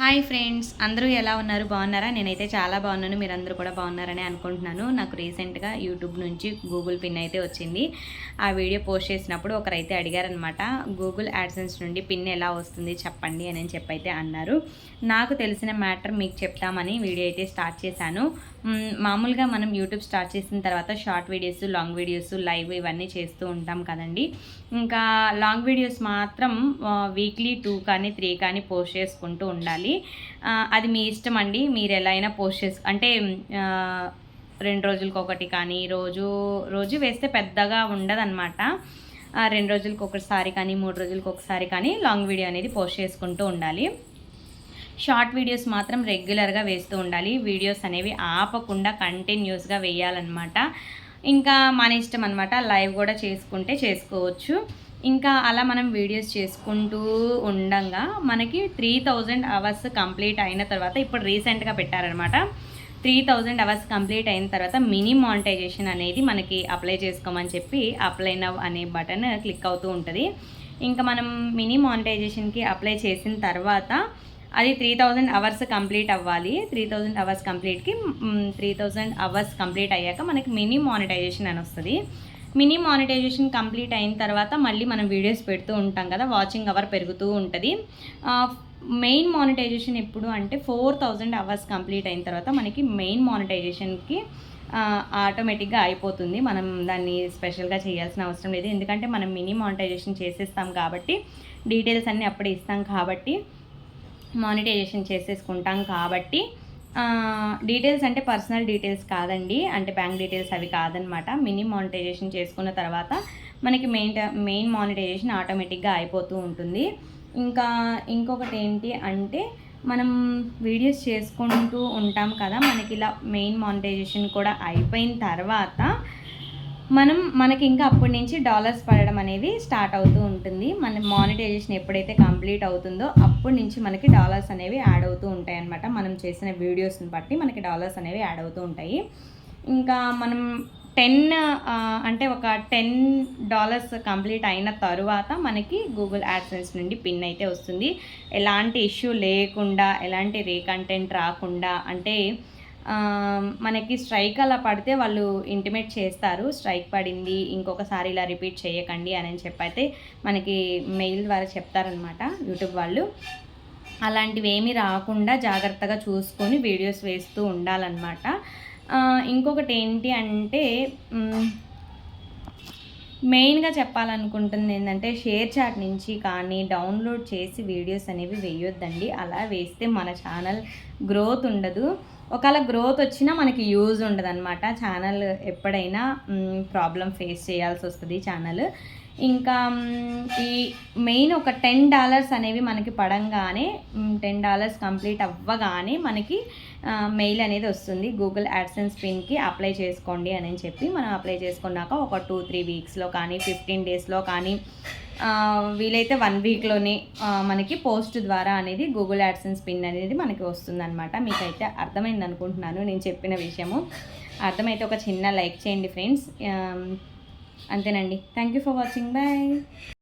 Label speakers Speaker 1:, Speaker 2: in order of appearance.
Speaker 1: Hi friends అందరూ ఎలా ఉన్నారు? బాగున్నారా? నేనైతే చాలా బాగున్నాను. మీరందరూ కూడా బాగున్నారని అనుకుంటున్నాను. నాకు రీసెంట్గా యూట్యూబ్ నుంచి గూగుల్ పిన్ అయితే వచ్చింది. ఆ వీడియో పోస్ట్ చేసినప్పుడు ఒకరైతే అడిగారనమాట గూగుల్ యాడ్సెన్స్ నుండి పిన్ ఎలా వస్తుంది చెప్పండి అని చెప్పి అయితే అన్నారు. నాకు తెలిసిన మ్యాటర్ మీకు చెప్తామని వీడియో అయితే స్టార్ట్ చేశాను. మామూలుగా మనం యూట్యూబ్ స్టార్ట్ చేసిన తర్వాత short videos long videos live ఇవన్నీ చేస్తూ ఉంటాం కదండి. ఇంకా లాంగ్ వీడియోస్ మాత్రం వీక్లీ టూ కానీ త్రీ కానీ పోస్ట్ చేసుకుంటూ ఉండాలి. అది మీ ఇష్టం అండి. మీరు ఎలా అయినా పోస్ట్ చేసు అంటే రెండు రోజులకి ఒకటి కానీ రోజు రోజు వేస్తే పెద్దగా ఉండదన్నమాట. రెండు రోజులకి ఒకసారి కానీ మూడు రోజులకి ఒకసారి కానీ లాంగ్ వీడియో అనేది పోస్ట్ చేసుకుంటూ ఉండాలి. షార్ట్ వీడియోస్ మాత్రం రెగ్యులర్గా వేస్తూ ఉండాలి. వీడియోస్ అనేవి ఆపకుండా కంటిన్యూస్గా వేయాలన్నమాట. ఇంకా మన ఇష్టం అనమాట లైవ్ కూడా చేసుకుంటే చేసుకోవచ్చు. ఇంకా అలా మనం వీడియోస్ చేసుకుంటూ ఉండంగా మనకి త్రీ థౌజండ్ అవర్స్ కంప్లీట్ అయిన తర్వాత ఇప్పుడు రీసెంట్గా పెట్టారనమాట త్రీ థౌజండ్ అవర్స్ కంప్లీట్ అయిన తర్వాత మినీ మానిటైజేషన్ అనేది మనకి అప్లై చేసుకోమని చెప్పి అప్లై నవ్ అనే బటన్ క్లిక్ అవుతూ ఉంటుంది. ఇంకా మనం మినీ మానిటైజేషన్కి అప్లై చేసిన తర్వాత అది త్రీ థౌజండ్ అవర్స్ కంప్లీట్ అవ్వాలి. త్రీ థౌజండ్ అవర్స్ కంప్లీట్కి త్రీ థౌజండ్ అవర్స్ కంప్లీట్ అయ్యాక మనకి మినీ మానిటైజేషన్ అని వస్తుంది. మినీ మానిటైజేషన్ కంప్లీట్ అయిన తర్వాత మళ్ళీ మనం వీడియోస్ పెడుతూ ఉంటాం కదా వాచింగ్ అవర్ పెరుగుతూ ఉంటుంది. మెయిన్ మానిటైజేషన్ ఎప్పుడు అంటే ఫోర్ థౌజండ్ అవర్స్ కంప్లీట్ అయిన తర్వాత మనకి మెయిన్ మానిటైజేషన్కి ఆటోమేటిక్గా అయిపోతుంది. మనం దాన్ని స్పెషల్గా చేయాల్సిన అవసరం లేదు. ఎందుకంటే మనం మినీ మానిటైజేషన్ చేసేస్తాం కాబట్టి డీటెయిల్స్ అన్నీ అప్పుడే ఇస్తాం కాబట్టి మానిటైజేషన్ చేసేసుకుంటాం కాబట్టి డీటెయిల్స్ అంటే పర్సనల్ డీటెయిల్స్ కాదండి. అంటే బ్యాంక్ డీటెయిల్స్ అవి కాదనమాట. మినీ మానిటైజేషన్ చేసుకున్న తర్వాత మనకి మెయిన్ మెయిన్ మానిటైజేషన్ ఆటోమేటిక్గా అయిపోతూ ఉంటుంది. ఇంకా ఇంకొకటి ఏంటి అంటే మనం వీడియోస్ చేసుకుంటూ ఉంటాం కదా మనకి ఇలా మెయిన్ మానిటైజేషన్ కూడా అయిపోయిన తర్వాత మనం మనకి ఇంకా అప్పటి నుంచి డాలర్స్ పడడం అనేది స్టార్ట్ అవుతూ ఉంటుంది. మన మానిటైజేషన్ ఎప్పుడైతే కంప్లీట్ అవుతుందో అప్పటి నుంచి మనకి డాలర్స్ అనేవి యాడ్ అవుతూ ఉంటాయి అనమాట మనం చేసిన వీడియోస్ని బట్టి మనకి డాలర్స్ అనేవి యాడ్ అవుతూ ఉంటాయి. ఇంకా మనం టెన్ అంటే ఒక టెన్ డాలర్స్ కంప్లీట్ అయిన తరువాత మనకి గూగుల్ యాడ్సెన్స్ నుండి పిన్ అయితే వస్తుంది. ఎలాంటి ఇష్యూ లేకుండా ఎలాంటి రీకంటెంట్ రాకుండా అంటే మనకి స్ట్రైక్ అలా పడితే వాళ్ళు ఇంటిమేట్ చేస్తారు. స్ట్రైక్ పడింది ఇంకొకసారి ఇలా రిపీట్ చేయకండి అని చెప్పి అయితే మనకి మెయిల్ ద్వారా చెప్తారనమాట యూట్యూబ్ వాళ్ళు. అలాంటివి ఏమీ రాకుండా జాగ్రత్తగా చూసుకొని వీడియోస్ వేస్తూ ఉండాలన్నమాట. ఇంకొకటి ఏంటి అంటే మెయిన్గా చెప్పాలనుకుంటుంది ఏంటంటే షేర్ చాట్ నుంచి కానీ డౌన్లోడ్ చేసి వీడియోస్ అనేవి వేయొద్దండి. అలా వేస్తే మన ఛానల్ గ్రోత్ ఉండదు. ఒకవేళ గ్రోత్ వచ్చినా మనకి యూజ్ ఉండదు అనమాట ఛానల్ ఎప్పుడైనా ప్రాబ్లం ఫేస్ చేయాల్సి వస్తుంది ఛానల్ ఇంకా ఈ మెయిన్ ఒక టెన్ డాలర్స్ అనేవి మనకి పడంగానే టెన్ డాలర్స్ కంప్లీట్ అవ్వగానే మనకి మెయిల్ అనేది వస్తుంది. గూగుల్ యాడ్సెన్స్ పిన్కి అప్లై చేసుకోండి అని చెప్పి మనం అప్లై చేసుకున్నాక ఒక టూ త్రీ వీక్స్లో కానీ ఫిఫ్టీన్ డేస్లో కానీ వీలైతే వన్ వీక్లోనే మనకి పోస్ట్ ద్వారా అనేది గూగుల్ యాడ్సెన్స్ పిన్ అనేది మనకి వస్తుందన్నమాట. మీకైతే అర్థమైంది అనుకుంటున్నాను నేను చెప్పిన విషయము. అర్థమైతే ఒక చిన్న లైక్ చేయండి ఫ్రెండ్స్ అంతేనండి. Thank you for watching bye